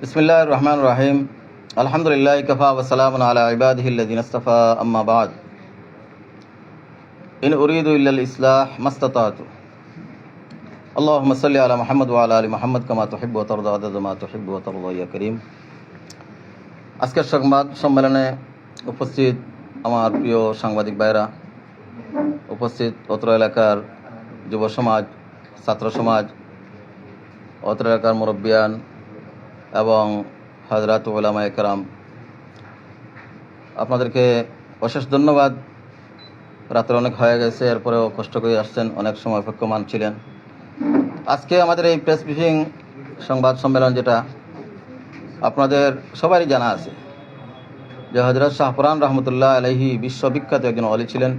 বিসমিল্লাহ রহমান রাহিম আলহামদুলিল্লাহ কফা ওসালাম আলা ইবাদিহিল্লাদিন আস্তফা আম্মা বাদ ইন উরিদু ইল্লাল ইসলাহ মাস্তাতাত اللهم صل على محمد وعلى ال محمد كما تحب وترضى عدد ما تحب وترضى يا كريم আজকের সংবাদ সম্মেলনে উপস্থিত আমার প্রিয় সাংবাদিক ভাইরা উপস্থিত অত্র এলাকার যুব সমাজ ছাত্র সমাজ অত্র এলাকার মুরব্বিয়ান এবং হাজরাত ওলামা একরাম আপনাদেরকে অশেষ ধন্যবাদ। রাত্রে অনেক হয়ে গেছে, এরপরেও কষ্ট করে আসছেন, অনেক সময় অপেক্ষমান ছিলেন। আজকে আমাদের এই প্রেস ব্রিফিং সংবাদ সম্মেলন যেটা, আপনাদের সবারই জানা আছে যে হজরত শাহপুরান রহমতুল্লাহ আলহি বিশ্ববিখ্যাত একজন অলি ছিলেন।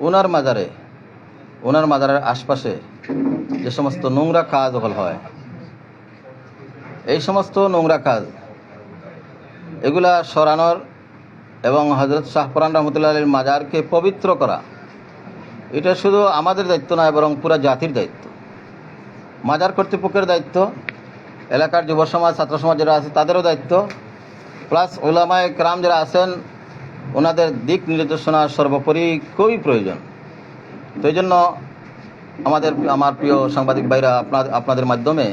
ওনার মাজারে ওনার মাজারের আশপাশে যে সমস্ত নোংরা কাজ হয় এই সমস্ত নোংরা কাজ, এগুলা সরানোর এবং হজরত শাহপুরান রহমতুল্লাহ আলীর মাজারকে পবিত্র করা, এটা শুধু আমাদের দায়িত্ব নয় বরং পুরা জাতির দায়িত্ব। মাজার কর্তৃপক্ষের দায়িত্ব, এলাকার যুব সমাজ, ছাত্র সমাজ যারা আছে তাদেরও দায়িত্ব। প্লাস ওলামায় ক্রাম যারা আছেন, ওনাদের দিক নির্দেশনা সর্বোপরি খুবই প্রয়োজন। তো এই জন্য আমাদের, আমার প্রিয় সাংবাদিক ভাইরা আপনাদের মাধ্যমে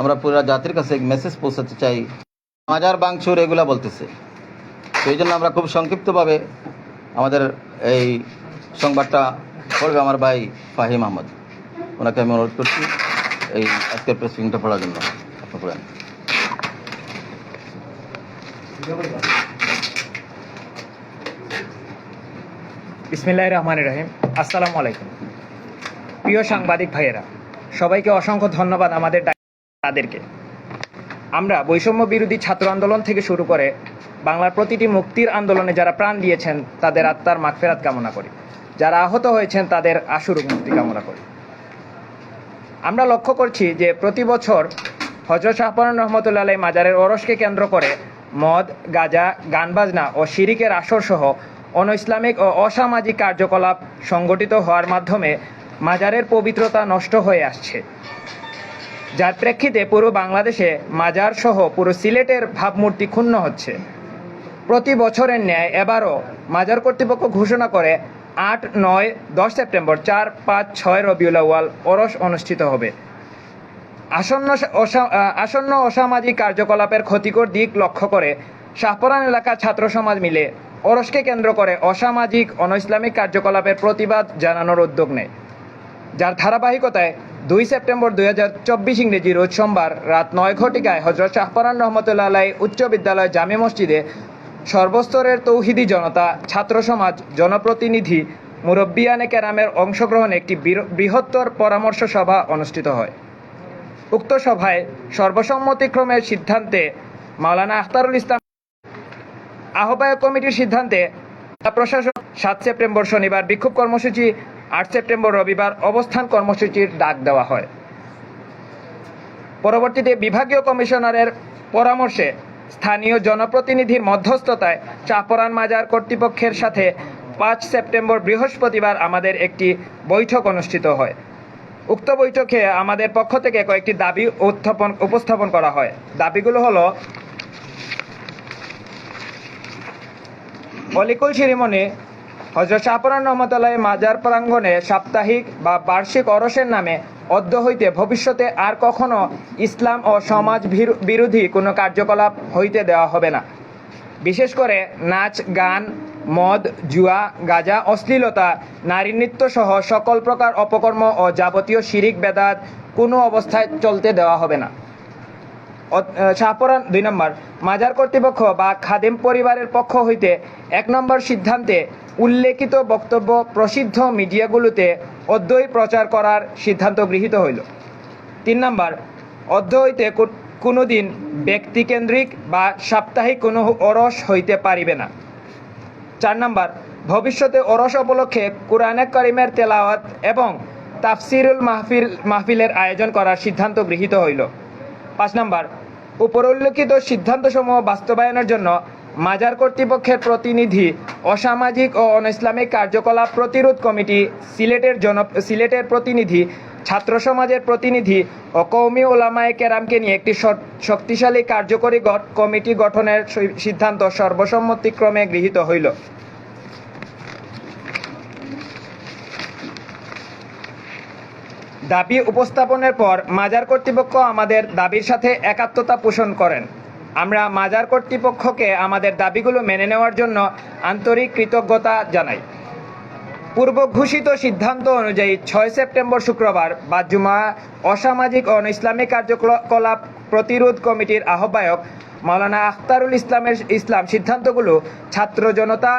আমরা পুরো জাতির কাছে মেসেজ পৌঁছাতে চাই। মাজার বাংচুর এগুলা বলতেছে। এই জন্য আমরা খুব সংক্ষিপ্তভাবে আমাদের এই সংবাদটা পড়বে আমার ভাই ফাহিম আহমদ। ওনাকে আমি অনুরোধ করছি এই আজকের প্রেসিংটা পড়ার জন্য। আপনি পড়েন। বিসমিল্লাহ রহমান রহিম। আসসালামু আলাইকুম। প্রিয় সাংবাদিক ভাইয়েরা, সবাইকে অসংখ্য ধন্যবাদ আমাদের তাদেরকে। আমরা বৈষম্য বিরোধী ছাত্র আন্দোলন থেকে শুরু করে বাংলার প্রতিটি মুক্তির আন্দোলনে যারা প্রাণ দিয়েছেন, তাদের আত্মার মাগফেরাত কামনা করি। যারা আহত হয়েছেন, তাদের আশুরূপ মুক্তি কামনা করি। আমরা লক্ষ্য করছি যে প্রতি বছর হজরত শাহপান রহমতুল্লাহ আলাই মাজারের ওরসকে কেন্দ্র করে মদ, গাঁজা গান বাজনা ও শিরিকের আসর সহ অন ইসলামিক ও অসামাজিক কার্যকলাপ সংগঠিত হওয়ার মাধ্যমে মাজারের পবিত্রতা নষ্ট হয়ে আসছে। যার প্রেক্ষিতে পুরো বাংলাদেশে মাজার সহ পুরো সিলেটের ভাবমূর্তি ক্ষুণ্ণ হচ্ছে। প্রতি বছরের ন্যায় এবারও মাজার কর্তৃপক্ষ ঘোষণা করে আট, নয়, দশ সেপ্টেম্বর চার, পাঁচ, ছয় রবিউল আউয়াল ওরস অনুষ্ঠিত হবে। আসন্ন আসন্ন অসামাজিক কার্যকলাপের ক্ষতিকর দিক লক্ষ্য করে শাহপরান এলাকার ছাত্র সমাজ মিলে অরসকে কেন্দ্র করে অসামাজিক, অনইসলামিক কার্যকলাপের প্রতিবাদ জানানোর উদ্যোগ নেয়। যার ধারাবাহিকতায় দুই সেপ্টেম্বর দুই হাজার চব্বিশ ইংরেজি রোজ সোমবার রাত নয় ঘটিকায় হজরত শাহপরান রহমতুল্লাহ আলাই উচ্চ বিদ্যালয় জামে মসজিদে সর্বস্তরের তৌহিদি জনতা, ছাত্র সমাজ, জনপ্রতিনিধি, মুরব্বিয়ানে কেরামের অংশগ্রহণে একটি বৃহত্তর পরামর্শ সভা অনুষ্ঠিত হয়। উক্ত সভায় সর্বসম্মতিক্রমের সিদ্ধান্তে মাওলানা আখতারুল ইসলাম আহ্বায়ক কমিটির সিদ্ধান্তে জেলা প্রশাসন সাত সেপ্টেম্বর শনিবার বিক্ষোভ কর্মসূচি আট সেপ্টেম্বর রবিবার অবস্থান কর্মসূচির ডাক দেওয়া হয়। পরবর্তীতে বিভাগীয় কমিশনারের পরামর্শে স্থানীয় জনপ্রতিনিধির মধ্যস্থতায় চাপরান মাজার কর্তৃপক্ষের সাথে পাঁচ সেপ্টেম্বর বৃহস্পতিবার আমাদের একটি বৈঠক অনুষ্ঠিত হয়। উক্ত বৈঠকে আমাদের পক্ষ থেকে কয়েকটি দাবি উত্থাপন, উপস্থাপন করা হয়। দাবিগুলো হলো, অলিকুল শিরিমণি হজরত শাহপুরান রহমতুল্লাহ মাজার প্রাঙ্গণে সাপ্তাহিক বা বার্ষিক অরসের নামে অদ্য হইতে ভবিষ্যতে আর কখনো ইসলাম ও সমাজ বিরো- বিরোধী কোনো কার্যকলাপ হইতে দেওয়া হবে না। বিশেষ করে নাচ, গান, মদ, জুয়া, গাজা, অশ্লীলতা নারী নৃত্য সহ সকল প্রকার অপকর্ম ও যাবতীয় শিরিক বেদাত কোনো অবস্থায় চলতে দেওয়া হবে না। শাহপরান দুই নম্বর। মাজার কর্তৃপক্ষ বা খাদেম পরিবারের পক্ষ হইতে এক নম্বর সিদ্ধান্তে উল্লেখিত বক্তব্য প্রসিদ্ধ মিডিয়াগুলোতে অদ্যই প্রচার করার সিদ্ধান্ত গৃহীত হইল। তিন নম্বর অদ্য হইতে কো- কোনোদিন ব্যক্তিকেন্দ্রিক বা সাপ্তাহিক কোনো অরস হইতে পারিবে না। চার নম্বর, ভবিষ্যতে ওরস উপলক্ষে কোরআনে করিমের তেলাওয়াত এবং তাফসিরুল মাহফিল, মাহফিলের আয়োজন করার সিদ্ধান্ত গৃহীত হইল। পাঁচ নম্বর উপরোল্লেখিত সিদ্ধান্তসমূহ বাস্তবায়নের জন্য মাজার কর্তৃপক্ষের প্রতিনিধি, অসামাজিক ও অনইসলামিক কার্যকলাপ প্রতিরোধ কমিটি, সিলেটের জন, সিলেটের প্রতিনিধি, ছাত্র সমাজের প্রতিনিধি ও কৌমি ওলামায়ে কেরামকে নিয়ে একটি শক্তিশালী কার্যকরী কমিটি গঠনের সিদ্ধান্ত সর্বসম্মতিক্রমে গৃহীত হইল। দাবি উপস্থাপনের পর মাজার কর্তৃপক্ষ আমাদের দাবির সাথে একাত্মতা পোষণ করেন। আমরা মাজার কর্তৃপক্ষকে আমাদের দাবিগুলো মেনে নেওয়ার জন্য আন্তরিক কৃতজ্ঞতা জানাই। পূর্ব ঘোষিত সিদ্ধান্ত অনুযায়ী ছয় সেপ্টেম্বর শুক্রবার বা জুমা অসামাজিক ও ইসলামিক কার্যকলাপ প্রতিরোধ কমিটির আহ্বায়ক মাওলানা আখতারুল ইসলামের ইসলাম সিদ্ধান্তগুলো ছাত্র জনতা,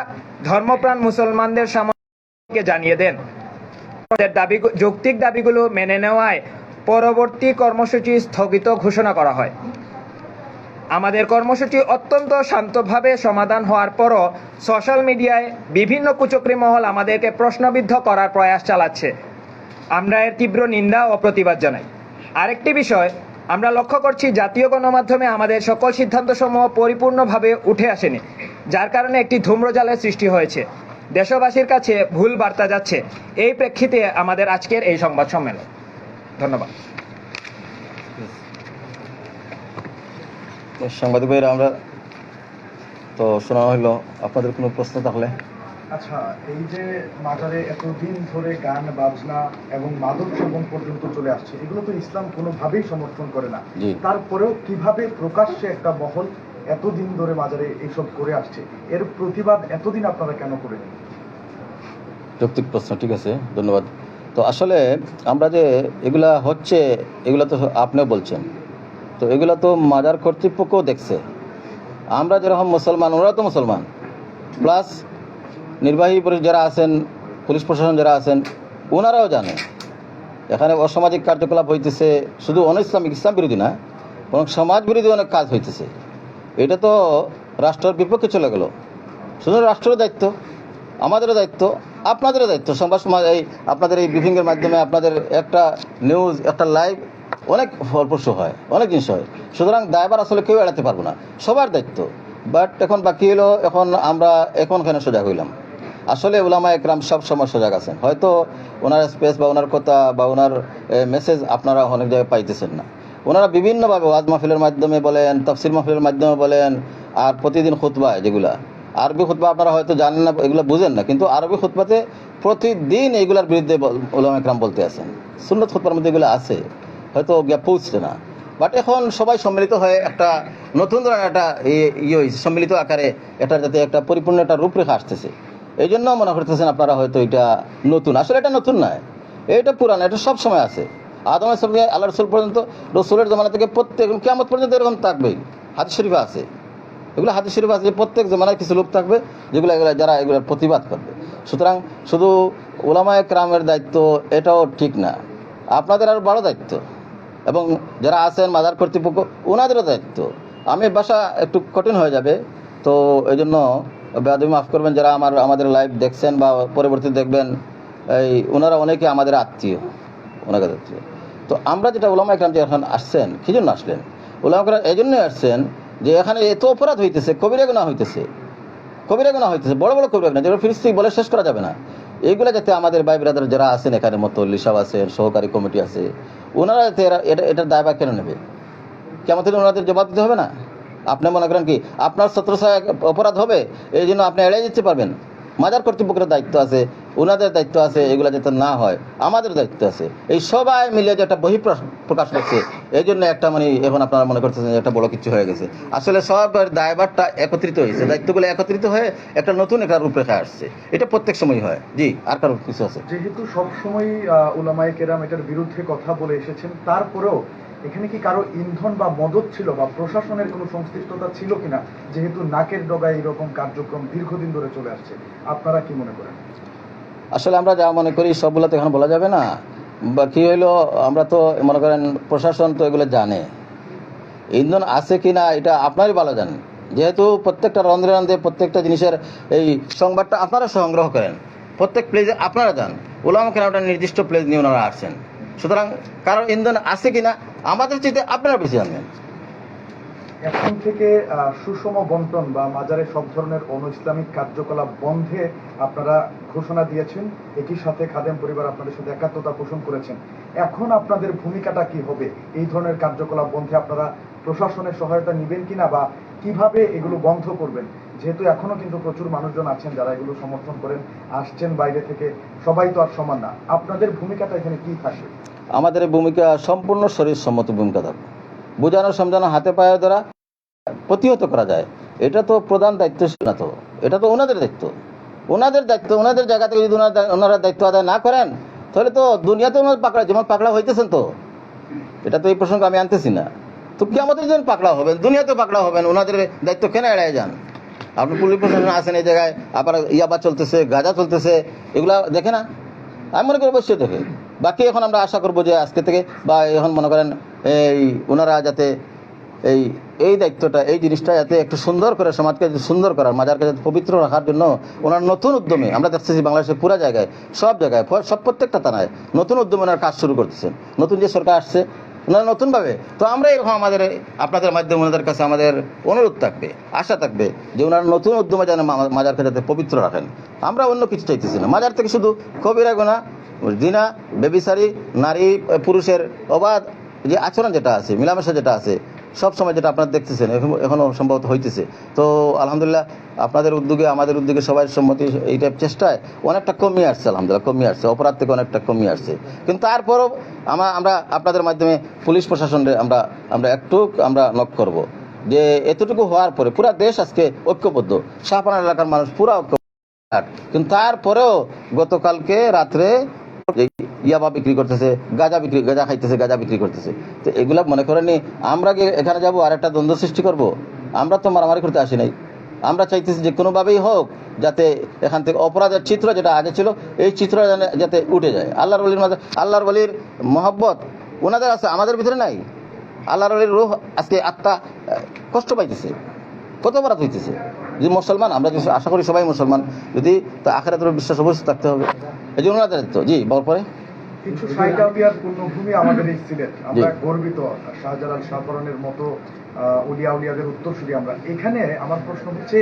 ধর্মপ্রাণ মুসলমানদের সামনে জানিয়ে দেন। দাবি, যৌক্তিক দাবিগুলো মেনে নেওয়ায় পরবর্তী কর্মসূচি স্থগিত ঘোষণা করা হয়। আমাদের কর্মসূচি অত্যন্ত শান্তভাবে সমাধান হওয়ার পরও সোশ্যাল মিডিয়ায় বিভিন্ন কুচক্রী মহল আমাদেরকে প্রশ্নবিদ্ধ করার প্রয়াস চালাচ্ছে। আমরা এর তীব্র নিন্দা ও প্রতিবাদ জানাই। আরেকটি বিষয়, আমরা লক্ষ্য করছি জাতীয় গণমাধ্যমে আমাদের সকল সিদ্ধান্তসমূহ পরিপূর্ণভাবে উঠে আসেনি, যার কারণে একটি ধূম্রজালের সৃষ্টি হয়েছে। দেশবাসীর কাছে ভুল বার্তা যাচ্ছে। এই প্রেক্ষিতে আমাদের আজকের এই সংবাদ সম্মেলন। ধন্যবাদ। তো সাংবাদিক ভাইরা আমরা তো শোনা হইল আপনাদের কোনো প্রশ্ন থাকলে? আচ্ছা এই যে মাজারে এতদিন ধরে গান বাজনা এবং মাদক সেবন পর্যন্ত চলে আসছে এগুলো তো ইসলাম কোনোভাবেই সমর্থন করে না। তারপরেও কীভাবে প্রকাশ্যে একটা মহল এতদিন ধরে মাজারে এইসব করে আসছে? এর প্রতিবাদ এতদিন আপনারা কেন করেন যৌক্তিক প্রশ্ন, ঠিক আছে, ধন্যবাদ। তো আসলে আমরা যে এগুলা হচ্ছে, এগুলা তো আপনিও বলছেন। তো এগুলা তো মাজার কর্তৃপক্ষও দেখছে। আমরা যেরকম মুসলমান ওরাও তো মুসলমান। প্লাস নির্বাহী যারা আছেন, পুলিশ প্রশাসন যারা আছেন, ওনারাও জানে। এখানে অসামাজিক কার্যকলাপ হইতেছে, শুধু অন ইসলামিক ইসলাম বিরোধী না, বরং সমাজ বিরোধী অনেক কাজ হইতেছে। এটা তো রাষ্ট্রের বিপক্ষে চলে গেল। শুধু রাষ্ট্রের দায়িত্ব। আমাদেরও দায়িত্ব, আপনাদেরও দায়িত্ব। সংবাদ সমাজ এই আপনাদের এই ব্রিফিংয়ের মাধ্যমে আপনাদের একটা নিউজ একটা লাইভ অনেক ফলপ্রসূ হয়, অনেক জিনিস হয়। সুতরাং দায়বার আসলে কেউ এড়াতে পারব না, সবার দায়িত্ব। বাট এখন বাকি হলো, এখন আমরা, এখন কেন সজাগ হইলাম? আসলে ওলামা একরাম সব সময় সজাগ আছেন। হয়তো ওনার স্পেস বা ওনার কথা বা ওনার মেসেজ আপনারা অনেক জায়গায় পাইতেছেন না। ওনারা বিভিন্নভাবে ওয়াজ মাহফিলের মাধ্যমে বলেন, তফসির মাহফিলের মাধ্যমে বলেন, আর প্রতিদিন খুতবায় যেগুলা। আরবি খুতবা আপনারা হয়তো জানেন না, এগুলো বুঝেন না, কিন্তু আরবি খুতবাতে প্রতিদিন এইগুলার বিরুদ্ধে ওলামা একরাম বলতে আছেন। সুন্নত খুতবার মধ্যে এগুলো আছে, হয়তো পৌঁছছে না। বাট এখন সবাই সম্মিলিত হয়ে একটা নতুন ধরনের একটা ইয়ে সম্মিলিত আকারে এটা যাতে একটা পরিপূর্ণ একটা রূপরেখা আসতেছে। এই জন্য মনে করতেছেন আপনারা হয়তো এটা নতুন। আসলে এটা নতুন নয়, এটা পুরানো, এটা সব সময় আছে। আদম আসলাম আল্লাহ রসুল পর্যন্ত, রসুলের জমানা থেকে প্রত্যেক কেমন পর্যন্ত এরকম থাকবেই। হাত শরীফে আছে। এগুলো হাদিস শরীফ আছে প্রত্যেক জমানায় কিছু লোক থাকবে যেগুলো এগুলো যারা এগুলোর প্রতিবাদ করবে। সুতরাং শুধু ওলামা একরামের দায়িত্ব এটাও ঠিক না। আপনাদের আরও বড় দায়িত্ব। এবং যারা আছেন মাদার কর্তৃপক্ষ ওনাদেরও দায়িত্ব। আমি বাসা একটু কঠিন হয়ে যাবে, তো এই জন্য বেয়াদবি মাফ করবেন যারা আমার, আমাদের লাইভ দেখছেন বা পরবর্তী দেখবেন, এই ওনারা অনেকে আমাদের আত্মীয়, ওনাদের আত্মীয়। তো আমরা যেটা ওলামা একরাম যে এখন আসছেন, কী জন্য আসলেন? ওলামা একরাম এই জন্যই আসছেন যে এখানে এত অপরাধ হইতেছে, কবিরা গুণা হইতেছে, কবিরা গুণা হইতেছে, বড় বড় কবিরা গুণা যেগুলো ফিরিস্তি বলে শেষ করা যাবে না। এইগুলো যাতে আমাদের ভাই ব্রাদার যারা আছেন এখানে মতো লিসাব আছেন, সহকারী কমিটি আছে, ওনারা যাতে এটা এটার দায়বা কেন নেবে? কেমন ওনাদের জবাব দিতে হবে না? আপনি মনে করেন কি, আপনার ছত্রছায়া অপরাধ হবে এই জন্য আপনি এড়িয়ে যেতে পারবেন। মাজার কর্তৃপক্ষের দায়িত্ব আছে ওনাদের দায়িত্ব আছে, এগুলো যাতে না হয়। আমাদের দায়িত্ব আছে। এই সবাই মিলে যে একটা বহিঃপ্রকাশ প্রকাশ করছে এই জন্য একটা মানে এখন আপনারা মনে করতেছেন যে একটা বড় কিছু হয়ে গেছে। আসলে সব দায়ভারটা একত্রিত হয়েছে। দায়িত্বগুলো একত্রিত হয়ে একটা নতুন একটা রূপরেখা আসছে। এটা প্রত্যেক সময় হয়। জি, আর কারও কিছু আছে? যেহেতু সবসময় উলামায়ে কেরাম এটার বিরুদ্ধে কথা বলে এসেছেন, তারপরেও এখানে কি কারও ইন্ধন বা মদত ছিল বা প্রশাসনের কোনো সংশ্লিষ্টতা ছিল কিনা? যেহেতু নাকের ডগায় এরকম কার্যক্রম দীর্ঘদিন ধরে চলে আসছে। আপনারা কি মনে করেন? আসলে আমরা যা মনে করি, সবগুলো তো এখন বলা যাবে না। বা কি হইল, আমরা তো মনে করেন প্রশাসন তো এগুলো জানে। ইন্ধন আছে কি না, এটা আপনারই ভালো জানেন। যেহেতু প্রত্যেকটা রন্ধ্রে রন্ধ্রে প্রত্যেকটা জিনিসের এই সংবাদটা আপনারা সংগ্রহ করেন। প্রত্যেক প্লেজে আপনারা যান। ওলাম একটা নির্দিষ্ট প্লেজ নিয়ে ওনারা আসছেন। সুতরাং কারও ইন্ধন আছে কি না, আমাদের চেয়ে আপনারা বেশি জানবেন এখন থেকে সুষম বন্টন বা মাজারে সব ধরনের অন ইসলামিক কার্যকলাপ বন্ধে আপনারা ঘোষণা দিয়েছেন। একই সাথে খাদেম পরিবার আপনাদের সাথে একাত্মতা পোষণ করেছেন। এখন আপনাদের ভূমিকাটা কি হবে? এই ধরনের কার্যকলাপ বন্ধে আপনারা প্রশাসনের সহায়তা নেবেন কিনা বা কীভাবে এগুলো বন্ধ করবেন? যেহেতু এখনও কিন্তু প্রচুর মানুষজন আছেন যারা এগুলো সমর্থন করেন, আসছেন বাইরে থেকে, সবাই তো আর সমান না। আপনাদের ভূমিকাটা এখানে কি থাকবে? আমাদের ভূমিকা সম্পূর্ণ শরীর সম্মত ভূমিকা থাকবে। বোঝানো সমঝানো হাতে পায়ে দ্বারা প্রতিহত করা যায়। এটা তো প্রধান দায়িত্ব না তো। এটা তো ওনাদের দায়িত্ব। ওনাদের দায়িত্ব, ওনাদের জায়গা থেকে যদি ওনারা দায়িত্ব আদায় না করেন, তাহলে তো দুনিয়াতে ওনার পাকড়া যেমন পাকড়া হইতেছেন তো। এটা তো এই প্রসঙ্গ আমি আনতেছি না। তো কি আমাদের যেন পাকড়া হবেন দুনিয়াতে পাকড়া হবেন ওনাদের দায়িত্ব কেন এড়ায় যান? আপনি পুলিশ প্রশাসন আসেন এই জায়গায়, আবার ইয়াবা চলতেছে, গাঁজা চলতেছে, এগুলা দেখে না? আমি মনে করি অবশ্যই দেখে। বাকি এখন আমরা আশা করব যে আজকে থেকে, বা এখন মনে করেন, এই ওনারা যাতে এই এই দায়িত্বটা, এই জিনিসটা যাতে একটু সুন্দর করে সমাজকে সুন্দর করার, মাজারকে যাতে পবিত্র রাখার জন্য ওনার নতুন উদ্যমে, আমরা দেখতেছি বাংলাদেশের পুরো জায়গায়, সব জায়গায় সব প্রত্যেকটা থানায় নতুন উদ্যমে ওনার কাজ শুরু করতেছেন নতুন যে সরকার আসছে, ওনারা নতুনভাবে, তো আমরা এরকম আমাদের, আপনাদের মাধ্যমে ওনাদের কাছে আমাদের অনুরোধ থাকবে, আশা থাকবে যে ওনার নতুন উদ্যমে যেন মাজারকে যাতে পবিত্র রাখেন। আমরা অন্য কিছু চাইতেছি না। মাজার থেকে শুধু কবিরা, গোনা দিনা বেবিসারি নারী পুরুষের অবাধ যে আচরণ যেটা আছে, মিলামেশা যেটা আছে সব সময় যেটা আপনারা দেখতেছেন, এখন- এখনও সম্ভবত হইতেছে। তো আলহামদুলিল্লাহ আপনাদের উদ্যোগে, আমাদের উদ্যোগে সবাই সম্মতি এই টাইপ চেষ্টায় অনেকটা কমিয়ে আসছে, আলহামদুলিল্লাহ কমিয়ে আসছে। অপরাধ থেকে অনেকটা কমিয়ে আসছে। কিন্তু তারপরও আমরা আমরা আপনাদের মাধ্যমে পুলিশ প্রশাসনের আমরা আমরা একটু আমরা নক করব যে এতটুকু হওয়ার পরে পুরা দেশ আজকে ঐক্যবদ্ধ। শাহপানা এলাকার মানুষ পুরা ঐক্য কিন্তু তারপরেও গতকালকে রাত্রে ইয়াবা বিক্রি করতেছে, গাঁজা বিক্রি, গাঁজা খাইতেছে, গাঁজা বিক্রি করতেছে। তো এগুলা মনে করেনি আমরা কি এখানে যাব আর একটা দ্বন্দ্ব সৃষ্টি করব? আমরা তো মারামারি করতে আসি নাই। আমরা চাইতেছি যে কোনোভাবেই হোক যাতে এখান থেকে অপরাধের চিত্র যেটা আগে ছিল, এই চিত্র যাতে উঠে যায়। আল্লাহর বলির মাঝে, আল্লাহর বলির মহব্বত ওনাদের আছে, আমাদের ভিতরে নাই। আল্লাহর বলির রুহ আজকে আত্মা কষ্ট পাইতেছে, কত অপরাধ হইতেছে। যদি মুসলমান, আমরা যদি আশা করি সবাই মুসলমান, যদি তো আখেরাতের বিশ্বাস অবশ্যই থাকতে হবে। এই জন্য ওনাদের দায়িত্ব। জি, বল পরে। কিছু সাইকাউলিয়ার পূর্ণভূমি আমাদের এই সিলেট। আমরা গর্বিত। শাহজালাল শাহপরণের মতো উলিয়া উলিয়াদের উত্তরসূরি আমরা। এখানে আমার প্রশ্ন হচ্ছে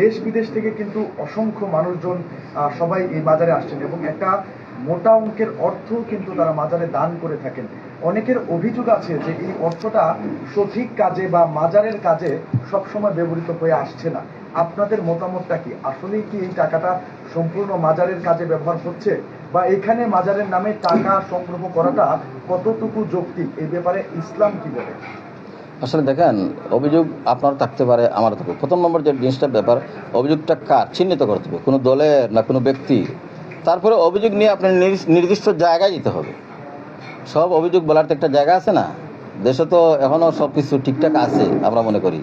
দেশ বিদেশ থেকে কিন্তু অসংখ্য মানুষজন সবাই এই বাজারে আসছেন এবং একটা মোটা অঙ্কের অর্থ কিন্তু তারা মাজারে দান করে থাকেন। অনেকের অভিযোগ আছে যে এই অর্থটা সঠিক কাজে বা মাজারের কাজে সবসময় ব্যবহৃত হয়ে আসছে না। আপনাদের মতামতটা কি? আসলেই কি এই টাকাটা সম্পূর্ণ মাজারের কাজে ব্যবহার হচ্ছে? বা এখানে মাজারের নামে টাকা সংগ্রহ করাটা কতটুকু যৌক্তিক? এই ব্যাপারে ইসলাম কি বলে? আসলে দেখেন, অভিযোগ আপনার থাকতে পারে আমার থাকবে প্রথম নম্বর যে জিনিসটার ব্যাপার, অভিযোগটা কার? চিহ্নিত করতে হবে, কোনো দলের না কোনো ব্যক্তি। তারপরে অভিযোগ নিয়ে আপনার নির্দিষ্ট জায়গায় যেতে হবে। সব অভিযোগ বলার তো একটা জায়গা আছে না? দেশে তো এখনও সব কিছু ঠিকঠাক আছে, আমরা মনে করি।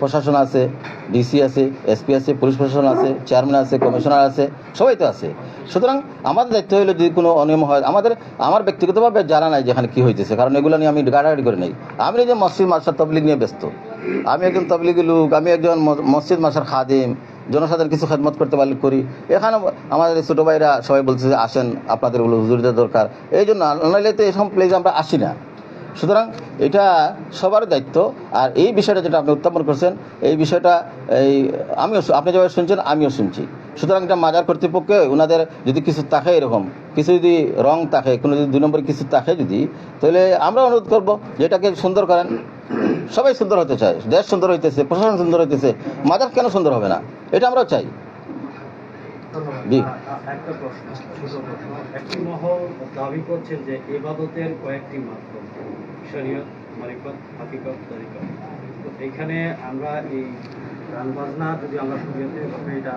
প্রশাসন আছে ডিসি আছে এসপি আছে, পুলিশ প্রশাসন আছে চেয়ারম্যান আছে কমিশনার আছে, সবাই তো আছে। সুতরাং আমাদের দায়িত্ব হলো যদি কোনো অনিয়ম হয়, আমাদের, আমার ব্যক্তিগতভাবে জানা নাই যেখানে কি হইতেছে, কারণ এগুলো নিয়ে আমি গাড়াগাড়ি করে নেই। আমি নিজে মসজিদ মাসার তবলিগ নিয়ে ব্যস্ত। আমি একজন তবলিগি লোক, আমি একজন মসজিদ মাসার খাদিম, জনসাধারণ কিছু খেদমত করতে পারলে করি। এখানে আমাদের ছোটো ভাইরা সবাই বলছে যে আসেন, আপনাদের ওগুলো হুজুরিদের দরকার। এই জন্য নাহলে তো এসব প্লেসে আমরা আসি না। সুতরাং এটা সবার দায়িত্ব। আর এই বিষয়টা যেটা আপনি উত্থাপন করছেন, এই বিষয়টা এই আমিও আপনি যেভাবে শুনছেন, আমিও শুনছি। সুতরাং এটা মাজার কর্তৃপক্ষে ওনাদের যদি কিছু থাকে এরকম, কিছু যদি রং থাকে কোনো যদি দুই নম্বর কিছু থাকে যদি, তাহলে আমরা অনুরোধ করব যে এটাকে সুন্দর করেন। সবাই সুন্দর হতে চায়, দেশ সুন্দর হইতেছে, প্রশাসন সুন্দর হইতেছে, মাজার কেন সুন্দর হবে না? এটা আমরাও চাই। জি। একটা প্রশ্ন একটি মহল দাবি করছেন যে এবাদতের কয়েকটি মাধ্যম শরীয়ত মারিফত হাকিকত তরিকত। তো এইখানে আমরা এই গান বাজনা যদি আমরা শরীয়তের ভাবে এটা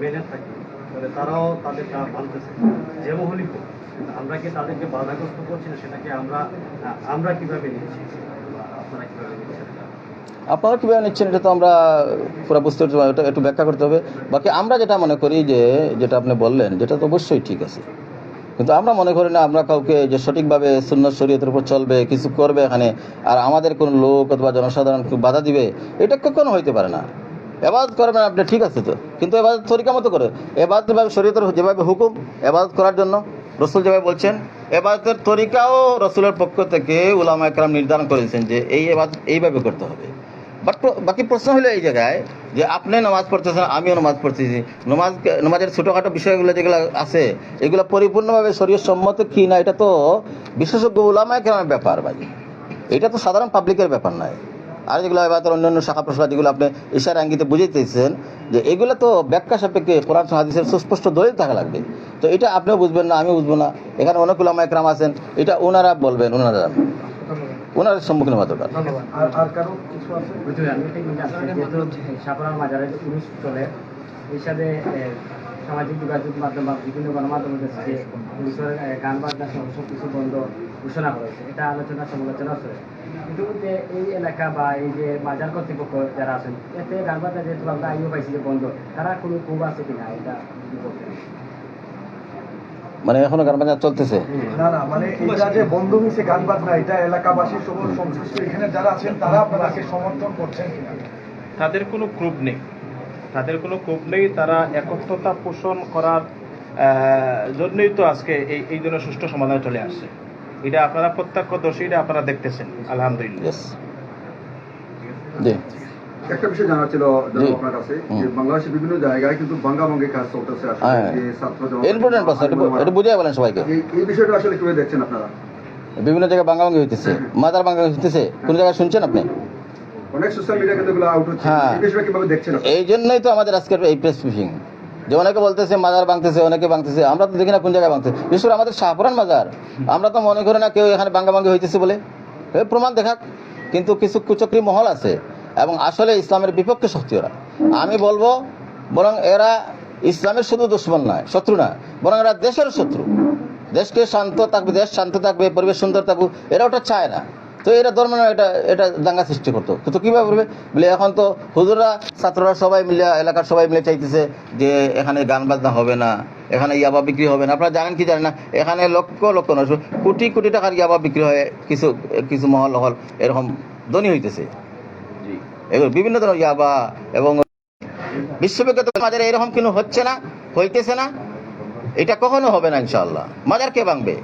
মেনে থাকি তাহলে তারাও তাদের তা মানতেছে। যে মহলই আমরা কি তাদেরকে বাধাগ্রস্ত করছি না? সেটাকে আমরা আমরা কীভাবে নিচ্ছি? বা আপনারা কীভাবে? আপনারা কীভাবে নিচ্ছেন, এটা তো আমরা পুরো বুঝতে পারছি এটা একটু ব্যাখ্যা করতে হবে। বাকি আমরা যেটা মনে করি যে, যেটা আপনি বললেন, যেটা তো অবশ্যই ঠিক আছে। কিন্তু আমরা মনে করি না, আমরা কাউকে যে সঠিকভাবে সুন্নত শরীয়তের উপর চলবে, কিছু করবে এখানে, আর আমাদের কোনো লোক অথবা জনসাধারণ বাধা দিবে, এটা কখনো হইতে পারে না। এবাদত করবেন আপনি ঠিক আছে তো? কিন্তু এবাদত তরিকা মতো করে, এবাদত যেভাবে শরীয়তের যেভাবে হুকুম, এবাদত করার জন্য, রসুল যেভাবে বলছেন, এবাদতের তরিকাও রসুলের পক্ষ থেকে উলামা একরাম নির্ধারণ করেছেন যে, এই এবাদত এইভাবে করতে হবে। বাট বাকি প্রশ্ন হলো এই জায়গায় যে আপনি নামাজ পড়তেছেন, আমিও নামাজ পড়তেছি। নামাজ নামাজের ছোটোখাটো বিষয়গুলো যেগুলো আছে, এগুলো পরিপূর্ণভাবে শরীর সম্মত কি না, এটা তো বিশেষজ্ঞ ওলামায় কেন ব্যাপার ভাই। এটা তো সাধারণ পাবলিকের ব্যাপার নয়। আর যেগুলো এবার অন্যান্য শাখা প্রশাখা যেগুলো আপনি ইশার আঙ্গিতে বুঝাইতেছেন, যে এগুলো তো ব্যাখ্যা সাপেক্ষে কোরআন হাদিসের সুস্পষ্ট দলিল থাকা লাগবে। তো এটা আপনিও বুঝবেন না, আমিও বুঝব না। এখানে অনেক ওলামা একরাম আছেন, এটা ওনারা বলবেন ওনারা ওনার সম্মুখীন হওয়া দরকার। আর আর কারও কিছু আছে? আমি ঠিক আছে। যেহেতু সাপড়ার মাজারে উনিশ চলে এই সাথে এ, সামাজিক যোগাযোগ মাধ্যম বা বিভিন্ন গণমাধ্যমের কাছে যে পুলিশের গান বাজনা সব কিছু বন্ধ ঘোষণা করেছে এটা আলোচনা সমালোচনা আছে। কিন্তু এই এলাকা বা এই যে বাজার কর্তৃপক্ষ যারা আছেন এতে গান বাজনা যেহেতু আমরা আইও পাইছি যে বন্ধ তারা কোনো ক্ষোভ আছে কিনা এটা। মানে এখনও গান বাজনা চলতেছে। না না মানে এটা যে বন্ধ হয়েছে গান বাজনা এটা এলাকাবাসী সকল সংশ্লিষ্ট এখানে যারা আছেন তারা আপনাদেরকে সমর্থন করছেন কিনা? তাদের কোনো গ্রুপ নেই। তাদের কোনো গ্রুপ নেই তারা একত্রতা পোষণ করার আহ, জন্যই তো আজকে এই এই জন্য সুষ্ঠু সমাধান চলে আসছে। এটা আপনারা প্রত্যক্ষদর্শী এটা আপনারা দেখতেছেন আলহামদুলিল্লাহ। জি। একটা বিষয় জানার ছিল আপনার কাছে যে বাংলাদেশের বিভিন্ন জায়গায় কিন্তু বাঙ্গা ভঙ্গে কাজ চলতেছে হ্যাঁ ইম্পর্টেন্ট কথা এটা বুঝিয়ে বলেন সবাইকে। এই- বিষয়টা আসলে কীভাবে দেখছেন আপনারা? বিভিন্ন জায়গায় হইতেছে মাদার বাঙ্গাবাঙ্গি হইতেছে কোন জায়গায় শুনছেন আপনি? অনেক সোশ্যাল মিডিয়া কিন্তু আউট হচ্ছে হ্যাঁ। এই বিষয়টা কীভাবে দেখছেন এই জন্যই তো আমাদের আজকের এই প্রেস ব্রিফিং যে অনেকে বলতেছে মাজার ভাঙতেছে অনেকে ভাঙতেছে আমরা তো দেখি না কোন জায়গায় ভাঙতেছে বিশেষ করে আমাদের শাহপুরান মাজার আমরা তো মনে করি না কেউ এখানে ভাঙ্গাভাঙ্গি হইতেছে বলে। প্রমাণ দেখাক। কিন্তু কিছু কুচক্রি মহল আছে এবং আসলে ইসলামের বিপক্ষে শক্তি ওরা। আমি বলব, বরং এরা ইসলামের শুধু দুশ্মন নয়, শত্রু না, বরং এরা দেশের শত্রু। দেশকে শান্ত থাকবে, দেশ শান্ত থাকবে, পরিবেশ সুন্দর থাকবে, এরা ওটা চায় না। তো এরা ধর্ম এটা এটা দাঙ্গা সৃষ্টি করতো। কিন্তু কীভাবে করবে? বলে এখন তো হুজুররা, ছাত্ররা সবাই মিলে, এলাকার সবাই মিলে চাইতেছে যে এখানে গান বাজনা হবে না, এখানে ইয়াবা বিক্রি হবে না। আপনারা জানেন কি জানেন না? এখানে লক্ষ লক্ষ নয়, কোটি কোটি টাকার ইয়াবা বিক্রি হয়, কিছু কিছু মহল, হল এরকম ধনী হইতেছে। এগুলো বিভিন্ন ধরনের ইয়াবা এবং বিশ্ববিখ্যাত মাজারে এরকম কিন্তু হচ্ছে না, হইতেছে না। এটা কখনো হবে না ইনশাল্লাহ মাজার কে ভাঙবে?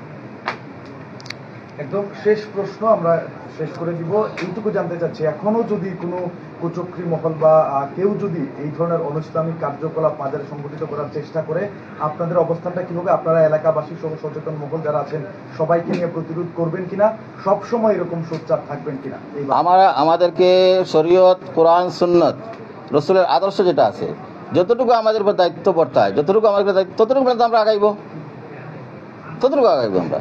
একদম শেষ প্রশ্ন আমরা শেষ করে দিব। এইটুকু জানতে চাচ্ছি, এখনও যদি কোনো কুচক্রী মহল বা কেউ যদি এই ধরনের অনিসলামিক কার্যকলাপ বাজারে সংগঠিত করার চেষ্টা করে, আপনাদের অবস্থানটা কি হবে আপনারা এলাকাবাসী সহ সচেতন মহল যারা আছেন, সবাইকে নিয়ে প্রতিরোধ করবেন কিনা সব সময় এরকম সোচ্চার থাকবেন কিনা? আমরা, আমাদেরকে শরীয়ত, কোরআন, সুন্নত, রসুলের আদর্শ যেটা আছে, যতটুকু আমাদের উপর দায়িত্ব বর্তায় যতটুকু আমাদের দায়িত্ব, ততটুকু আমরা আগাইব। ততটুকু আগাইব আমরা।